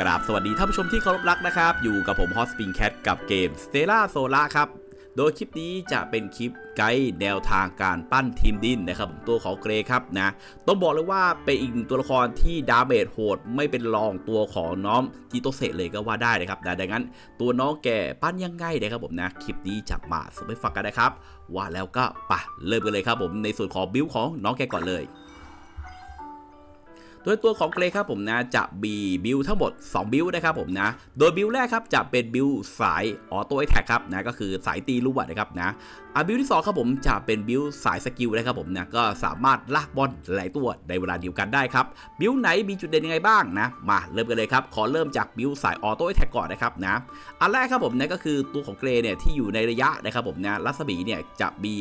กราบสวัสดีท่านผู้ชมที่เคารพรักนะครับ อยู่กับผมฮอสปิงแคทกับเกม Stella s o l a ครับ โดยคลิปนี้จะเป็นคลิปไกด์แนวทางการปั้นทีมดินนะครับผมตัวของเกรครับนะต้องบอกเลยว่าเป็นอีกหนึ่งตัวละครที่ดาเมจโหดไม่เป็นรองตัวของน้องจีโตเซเลยก็ว่าได้นะครับนะดังนั้นตัวน้องแกปั้นยังไงนะครับผมนะคลิปนี้จะมาสรุปให้ฟังกันนะครับ ว่าแล้วก็ปะเริ่มกันเลยครับผมในส่วนของบิวของน้องแกก่อนเลย โดยตัวของเกรครับผมนะจะมีบิลทั้งหมด 2 บิลนะครับผมนะ โดยบิลแรกครับจะเป็นบิลสายออโต้แท็กครับนะก็คือสายตีลูกบอลนะครับนะอะบิลที่2ครับผมจะเป็นบิลสายสกิลนะครับผมนะก็สามารถลากบอลหลายตัวในเวลาเดียวกันได้ครับบิลไหนมีจุดเด่นยังไงบ้างนะมาเริ่มกันเลยครับขอเริ่มจากบิลสายออโต้แท็กก่อนนะครับนะอันแรกครับผมนะก็คือตัวของเกรเนี่ยที่อยู่ในระยะนะครับผมนะรัศมีเนี่ยจะมี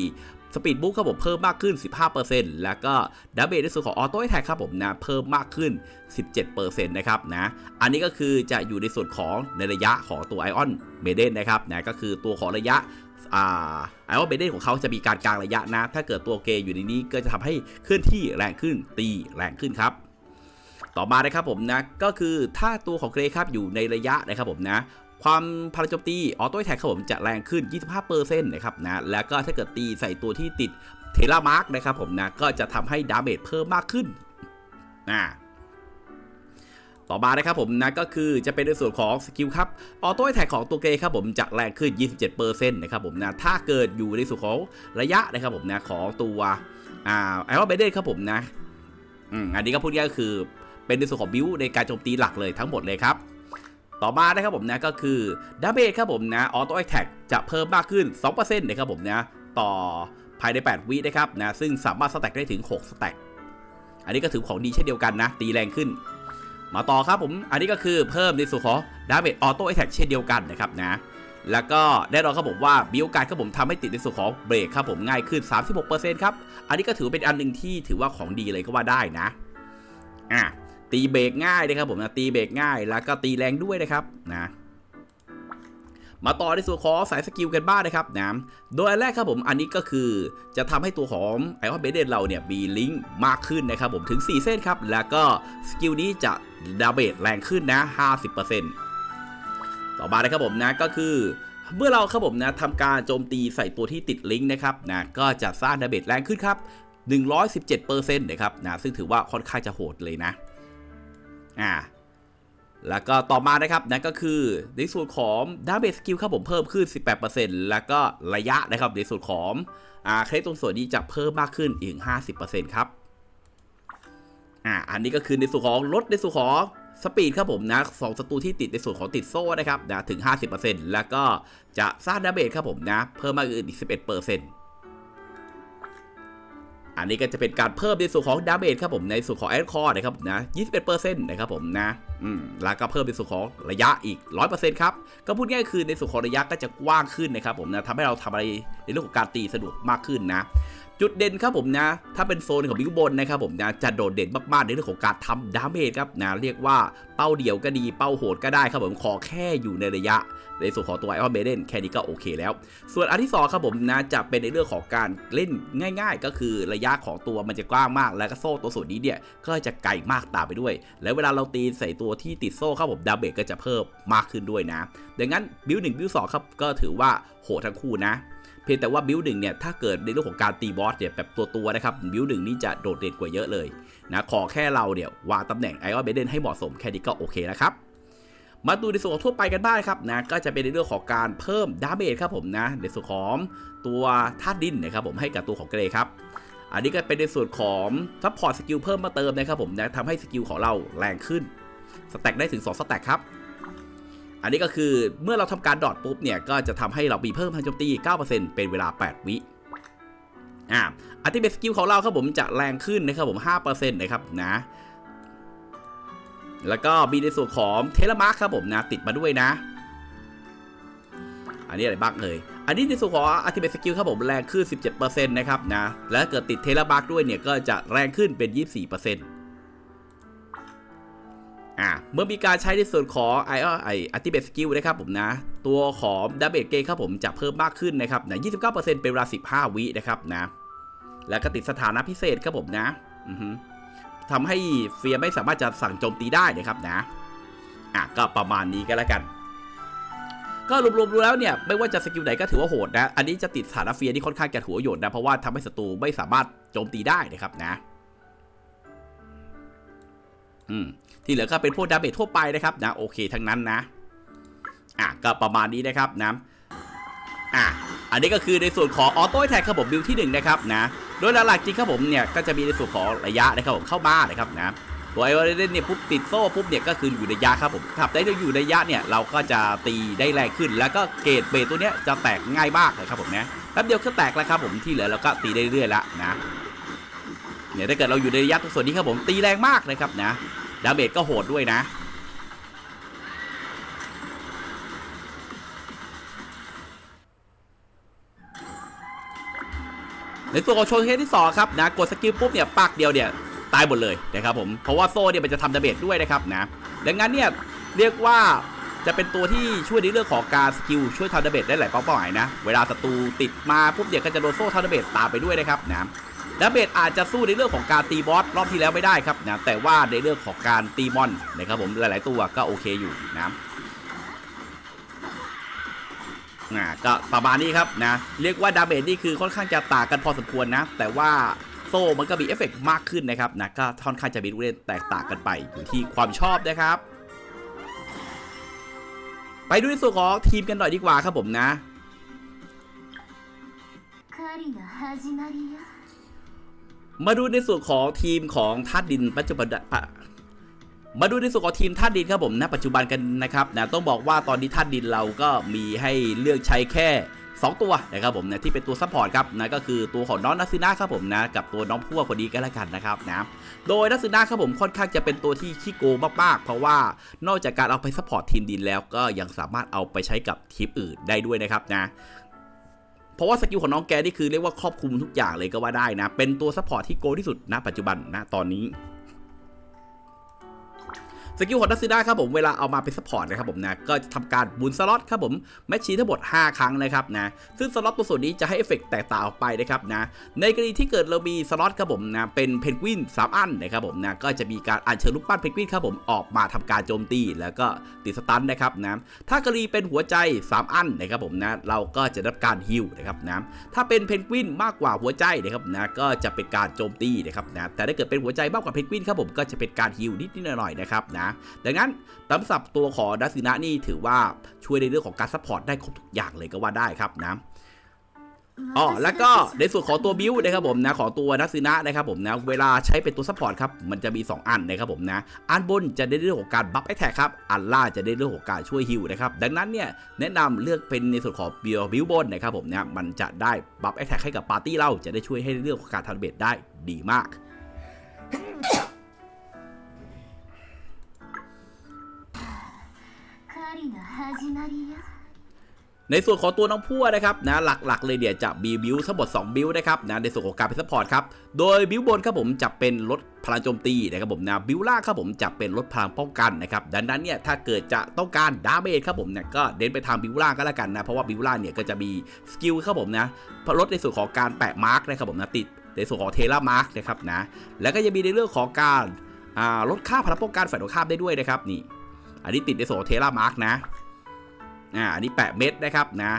สปีดบุ๊กครับผมเพิ่มมากขึ้น 15%แล้วก็ดับเบิลในส่วนของออโต้แท็กครับผมนะเพิ่มมากขึ้น 17%นะครับนะอันนี้ก็คือจะอยู่ในส่วนของในระยะของตัวไอออนเมเดนนะครับนะก็คือตัวของระยะไอออนเมเดนของเขาจะมีการกลางระยะนะ ถ้าเกิดตัวเกย์อยู่ในนี้ก็จะทำให้เคลื่อนที่แรงขึ้นตีแรงขึ้นครับ ต่อมานะครับผมนะก็คือถ้าตัวของเกรครับอยู่ในระยะนะครับผมนะความพลังโจมตีออโต้แท็กครับผมจะแรงขึ้น 25%นะครับนะแล้วก็ถ้าเกิดตีใส่ตัวที่ติดเทเลมาร์กนะครับผมนะก็จะทำให้ดาเมจเพิ่มมากขึ้นนะต่อมานะครับผมนะก็คือจะเป็นในส่วนของสกิลครับออโต้แท็กของตัวเกย์ครับผมจะแรงขึ้น 27%นะครับผมนะถ้าเกิดอยู่ในส่วนของระยะนะครับผมนะของตัวอ่าไอรอนเบเดนครับผมนะอืมอันนี้ก็พูดง่ายก็คือ เป็นในส่วนของบิวในการโจมตีหลักเลยทั้งหมดเลยครับต่อมานะครับผมนะก็คือดาเมจครับผมนะออโต้แอคแท็กจะเพิ่มมากขึ้น 2%นะครับผมนะต่อภายใน 8 วินะครับนะซึ่งสามารถสแต็กได้ถึง 6 สแต็กอันนี้ก็ถือของดีเช่นเดียวกันนะ ตีแรงขึ้น มาต่อครับผมอันนี้ก็คือเพิ่มในส่วนของดาเมจออโต้แอคแท็กเช่นเดียวกันนะครับนะแล้วก็แน่นอนครับผมว่ามีโอกาสครับผมทำให้ติดในส่วนของเบรกครับผมง่ายขึ้น 36%ครับอันนี้ก็ถือเป็นอันหนึ่งที่ถือว่าของดีเลยก็ว่าได้นะอะ ตีเบรกง่ายนะครับผมนะตีเบรกง่ายแล้วก็ตีแรงด้วยนะครับนะมาต่อในส่วนของสายสกิลกันบ้างนะครับนะโดยแรกครับผมอันนี้ก็คือจะทำให้ตัวของไอออนเบเดนเราเนี่ยมีลิงก์มากขึ้นนะครับผมถึง 4 เส้นครับ แล้วก็สกิลนี้จะดาเมจแรงขึ้นนะ 50%ต่อมานะครับผมนะก็คือเมื่อเราครับผมนะทำการโจมตีใส่ตัวที่ติดลิงก์นะครับนะก็จะสร้างดาเมจแรงขึ้นครับ 117%นะครับนะซึ่งถือว่าค่อนข้างจะโหดเลยนะ อ่าแล้วก็ต่อมานะครับนั่นก็คือในส่วนของดาเมจสกิลครับผมเพิ่มขึ้น 18%แล้วก็ระยะนะครับในส่วนของอ่าเคล็ดตรงส่วนนี้จะเพิ่มมากขึ้นอีก 50%ครับอ่าอันนี้ก็คือในส่วนของลดในส่วนของสปีดครับผมนะสองศัตรูที่ติดในส่วนของติดโซ่นะครับนะถึง 50%แล้วก็จะสร้างดาเมจครับผมนะเพิ่มมากขึ้นอีก 11% อันนี้ก็จะเป็นการเพิ่มในส่วนของดาเมจครับผมในส่วนของแอดคอร์นะครับนะ21%นะครับผมนะอืมแล้วก็เพิ่มในส่วนของระยะอีก 100%ครับก็พูดง่ายคือในส่วนของระยะก็จะกว้างขึ้นนะครับผมนะทำให้เราทำอะไรในเรื่องของการตีสะดวกมากขึ้นนะ จุดเด่นครับผมนะ ถ้าเป็นโซนของบิ๊กบนนะครับผมนะจะโดดเด่นมากๆในเรื่องของการทำดาเมจครับนะเรียกว่าเป้าเดี่ยวก็ดีเป้าโหดก็ได้ครับผมขอแค่อยู่ในระยะ ในส่วนของตัวไอออนเบเดนแค่นี้ก็โอเคแล้ว ส่วนอันที่สองครับผมนะจะเป็นในเรื่องของการเล่นง่าย ๆ ก็คือระยะของตัวมันจะกว้างมาก แล้วก็โซ่ตัวส่วนนี้เนี่ยก็จะไกลมากตามไปด้วย แล้วเวลาเราตีใส่ตัวที่ติดโซ่ครับผมดาเมจก็จะเพิ่มมากขึ้นด้วยนะ ดังนั้นบิลหนึ่งบิลสองครับก็ถือว่า โหดทั้งคู่นะ เพียงแต่ว่าบิลหนึ่งเนี่ยถ้าเกิดในเรื่องของการตีบอสเนี่ยแบบตัวๆนะครับบิลหนึ่งนี่จะโดดเด่นกว่าเยอะเลยนะขอแค่เราเนี่ยวางตำแหน่งไอออนเบเดนให้เหมาะสมแค่นี้ก็โอเคแล้วครับมาดูในส่วนของทั่วไปกันบ้างครับนะก็จะเป็นในเรื่องของการเพิ่มดาเมจครับผมนะในส่วนของตัวธาตุดินนะครับผมให้กับตัวของเกรครับอันนี้ก็เป็นในส่วนของซัพพอร์ตสกิลเพิ่มมาเติมนะครับผมนะทำให้สกิลของเราแรงขึ้นสแต็กได้ถึง 2 สแต็กครับ อันนี้ก็คือเมื่อเราทำการดอทปุ๊บเนี่ยก็จะทำให้เรามีเพิ่มพลังโจมตี 9%เป็นเวลา 8 วิอ่าอัติเบสกิลของเราครับผมจะแรงขึ้นนะครับผม 5%นะครับนะแล้วก็มีในส่วนของเทเลมาร์คครับผมนะติดมาด้วยนะ อันนี้อะไรบ้างเลยอันนี้ในส่วนของอัติเมสกิลครับผมแรงขึ้น 17%นะครับนะแล้วเกิดติดเทเลมาร์คด้วยเนี่ยก็จะแรงขึ้นเป็น 24%อ่า เมื่อมีการใช้ในส่วนของไออไออัติเม e สกิลนะครับผมนะ ตัวของดาเมจเกครับผมจะเพิ่มมากขึ้นนะครับนะ29%เป็นเวลา15วินะครับนะ แล้วก็ติดสถานะพิเศษครับผมนะทำให้เฟียไม่สามารถจะสั่งโจมตีได้นะครับนะอะก็ประมาณนี้ก็แล้วกัน ก็รวมๆดูแล้วเนี่ย ไม่ว่าจะสกิลไหนก็ถือว่าโหดนะ อันนี้จะติดสถานะเฟียที่ค่อนข้างจะถือว่าโหดนะ เพราะว่าทำให้ศัตรูไม่สามารถโจมตีได้นะครับนะ อืมที่เหลือก็เป็นพวกดาเมจทั่วไปนะครับนะโอเคทั้งนั้นนะ อะก็ประมาณนี้นะครับนะอะอันนี้ก็คือในส่วนของออโต้แท็กครับผมบิลที่หนึ่งนะครับนะโดยหลักๆจริงครับผมเนี่ยก็จะมีในส่วนของระยะนะครับผมเข้ามานะครับนะตัวไอวอลเลนเนี่ยปุ๊บติดโซ่ปุ๊บเนี่ยก็คืออยู่ในระยะครับผมขับได้อยู่ในระยะเนี่ยเราก็จะตีได้แรงขึ้น แล้วก็เกรดเบสตัวเนี้ยจะแตกง่ายมากเลยครับผมนะแป๊บเดียวก็แตกแล้วครับผมที่เหลือเราก็ตีได้เรื่อยๆแล้วนะ เนี่ยถ้าเกิดเราอยู่ในระยะตรงส่วนนี้ครับผมตีแรงมากนะครับนะดาเมจก็โหดด้วยนะในส่วนของโชว์เคสที่สองครับนะกดสกิลปุ๊บเนี่ยปากเดียวเนี่ยตายหมดเลยนะครับผมเพราะว่าโซ่เนี่ยมันจะทำดาเมจด้วยนะครับนะดังนั้นเนี่ยเรียกว่าจะเป็นตัวที่ช่วยในเรื่องของการสกิลช่วยทำดาเมจได้หลายเป้าหมายนะ เวลาศัตรูติดมาปุ๊บเนี่ยก็จะโดนโซ่ทำดาเมจตามไปด้วยนะครับนะ ดาเมจอาจจะสู้ในเรื่องของการตีบอสรอบที่แล้วไม่ได้ครับนะแต่ว่าในเรื่องของการตีมอนนะครับผมหลาย ๆ ตัวก็โอเคอยู่นะนะก็ประมาณนี้ครับนะเรียกว่าดาเมจนี่คือค่อนข้างจะต่างกันพอสมควรนะ แต่ว่าโซ่มันก็มีเอฟเฟกมากขึ้นนะครับนะก็ค่อนข้างจะมีเรื่องแตกต่างกันไปอยู่ที่ความชอบนะครับ ไปดูในส่วนของทีมกันหน่อยดีกว่าครับผมนะ มาดูในส่วนของทีมของธาดินปัจจุบันปะมาดูในส่วนของทีมธาดินครับผมณปัจจุบันกันนะครับนะต้องบอกว่าตอนนี้ธาดินเราก็มีให้เลือกใช้แค่ 2 ตัวนะครับผมนะที่เป็นตัวซัพพอร์ตครับนะก็คือตัวของน้องนัสซิน่าครับผมนะกับตัวน้องพั่วคนนี้ก็แล้วกันนะครับนะโดยนัสซิน่าครับผมค่อนข้างจะเป็นตัวที่ขี้โกงมากๆ เพราะว่านอกจากการเอาไปซัพพอร์ตทีมดินแล้วก็ยังสามารถเอาไปใช้กับทีมอื่นได้ด้วยนะครับนะ เพราะว่าสกิลของน้องแกนี่คือเรียกว่าครอบคลุมทุกอย่างเลยก็ว่าได้นะ เป็นตัวซัพพอร์ตที่โกที่สุดณปัจจุบันณตอนนี้ สกิลของดัซซิด้าครับผมเวลาเอามาเป็นซัพพอร์ตนะครับผมนะก็จะทำการบุนสล็อตครับผมแมชชีทั้งหมด 5 ครั้งนะครับนะซึ่งสล็อตตัวส่วนนี้จะให้เอฟเฟกต์แตกต่างออกไปนะครับนะในกรณีที่เกิดเรามีสล็อตครับผมนะเป็นเพนกวิน3อันนะครับผมนะก็จะมีการอัญเชิญลูกปั้นเพนกวินครับผมออกมาทำการโจมตี แล้วก็ติดสตันนะครับนะถ้ากรณีเป็นหัวใจ 3 อันนะครับผมนะเราก็จะได้รับการฮิลนะครับนะถ้าเป็นเพนกวินมากกว่าหัวใจนะครับนะก็จะเป็นการโจมตีนะครับนะแต่ถ้าเกิดเป็นหัวใจมากกว่าเพนกวินครับผมก็จะเป็นการฮิลนิดๆหน่อยๆนะครับนะดังนั้นตำสับตัวของดัซซินะนี่ถือว่าช่วยในเรื่องของการซัพพอร์ตได้ครบทุกอย่างเลยก็ว่าได้ครับนะอ๋อแล้วก็ในส่วนของตัวบิวนะครับผมนะของตัวดัซซินะนะครับผมนะเวลาใช้เป็นตัวซัพพอร์ตครับมันจะมี 2 อันนะครับผมนะอันบนจะได้เรื่องของการบัฟแอทแทกครับอันล่างจะได้เรื่องของการช่วยฮิลนะครับดังนั้นเนี่ยแนะนำเลือกเป็นในส่วนของบิวบิวบนนะครับผมนะมันจะได้บัฟแอทแทกให้กับปาร์ตี้เราจะได้ช่วยให้เรื่องของการทำเบทได้ดีมาก ในส่วนของตัวน้องพั่วนะครับนะหลักๆ เลยเดี๋ยวจะมีบิวทั้งหมด2บิวนะครับนะในส่วนของการเป็นซัพพอร์ตครับโดยบิวบนครับผมจะเป็นลดพลังโจมตีนะครับผมนะบิวล่างครับผมจะเป็นลดพลังป้องกันนะครับดังนั้นเนี่ยถ้าเกิดจะต้องการดาเมจครับผมเนี่ยก็เน้นไปทางบิวล่างก็แล้วกันนะเพราะว่าบิวล่างเนี่ยก็จะมีสกิลครับผมนะลดในส่วนของการแปะมาร์กนะครับผมนะติดในส่วนของเทเลมาร์กนะครับนะแล้วก็จะมีในเรื่องของการลดค่าพลังป้องกันฝ่ายตรงข้ามได้ด้วยนะครับนี่ อันนี้ติดในส่วนของเทเลมาร์กนะ อ่า อันนี้แปะเม็ดนะครับนะ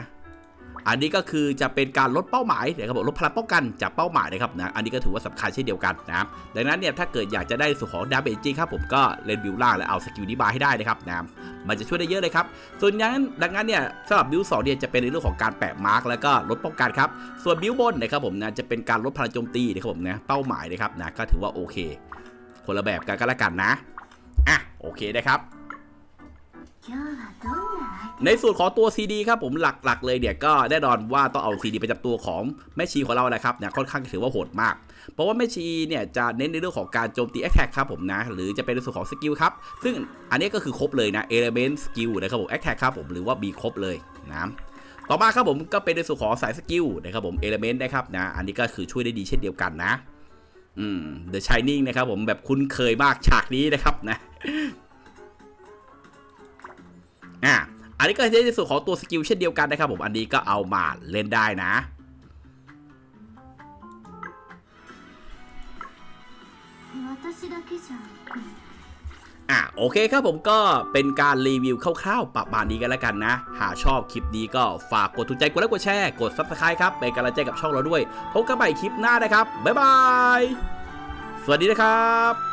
อันนี้ก็คือจะเป็นการลดเป้าหมายนะครับผมลดพลังป้องกันจากเป้าหมายนะครับนะ อันนี้ก็ถือว่าสำคัญเช่นเดียวกันนะดังนั้นเนี่ยถ้าเกิดอยากจะได้ส่วนของดาเมจจริงครับผมก็เล่นบิวล่างแล้วเอาสกิลนี้มาให้ได้นะครับนะมันจะช่วยได้เยอะเลยครับ ส่วนอย่างนั้นดังนั้นเนี่ยสำหรับบิวสองเนี่ยจะเป็นในเรื่องของการแปะมาร์กแล้วก็ลดป้องกันครับ ส่วนบิวบนนะครับผมนะจะเป็นการลดพลังโจมตีนะครับผมนะเป้าหมายนะครับนะก็ถือว่าโอเค คนละแบบกันก็แล้วกันนะ อ่ะโอเคนะครับ 今日はどんな相 ในส่วนของตัว CD ครับผมหลักๆเลยเนี่ยก็แน่นอนว่าต้องเอา CD ประจำตัวของแม่ชีของเรานะครับเนี่ยค่อนข้างถือว่าโหดมาก เพราะว่าแม่ชีเนี่ยจะเน้นในเรื่องของการโจมตี Attack ครับผมนะ หรือจะเป็นในส่วนของสกิลครับ ซึ่งอันนี้ก็คือครบเลยนะ Element Skill นะครับผม Attack ครับผมหรือว่ามีครบเลยนะต่อมาครับผมก็เป็นในส่วนของสายสกิลนะครับผม Element นะครับนะอันนี้ก็คือช่วยได้ดีเช่นเดียวกันนะอืม The Shining นะครับผมแบบคุ้นเคยมากฉากนี้นะครับนะอะ อันนี้ก็ใช้ในส่วนของตัวสกิลเช่นเดียวกันนะครับผมอันนี้ก็เอามาเล่นได้นะอะโอเคครับผมก็เป็นการรีวิวคร่าวๆประมาณนี้กันแล้วกันนะ หากชอบคลิปนี้ก็ฝากกดถูกใจกดไลค์กดแชร์กดซับสไคร b e ครับเป็นกำลังใจกับช่องเราด้วยพบกันใหม่คลิปหน้านะครับ บ๊ายบาย สวัสดีนะครับ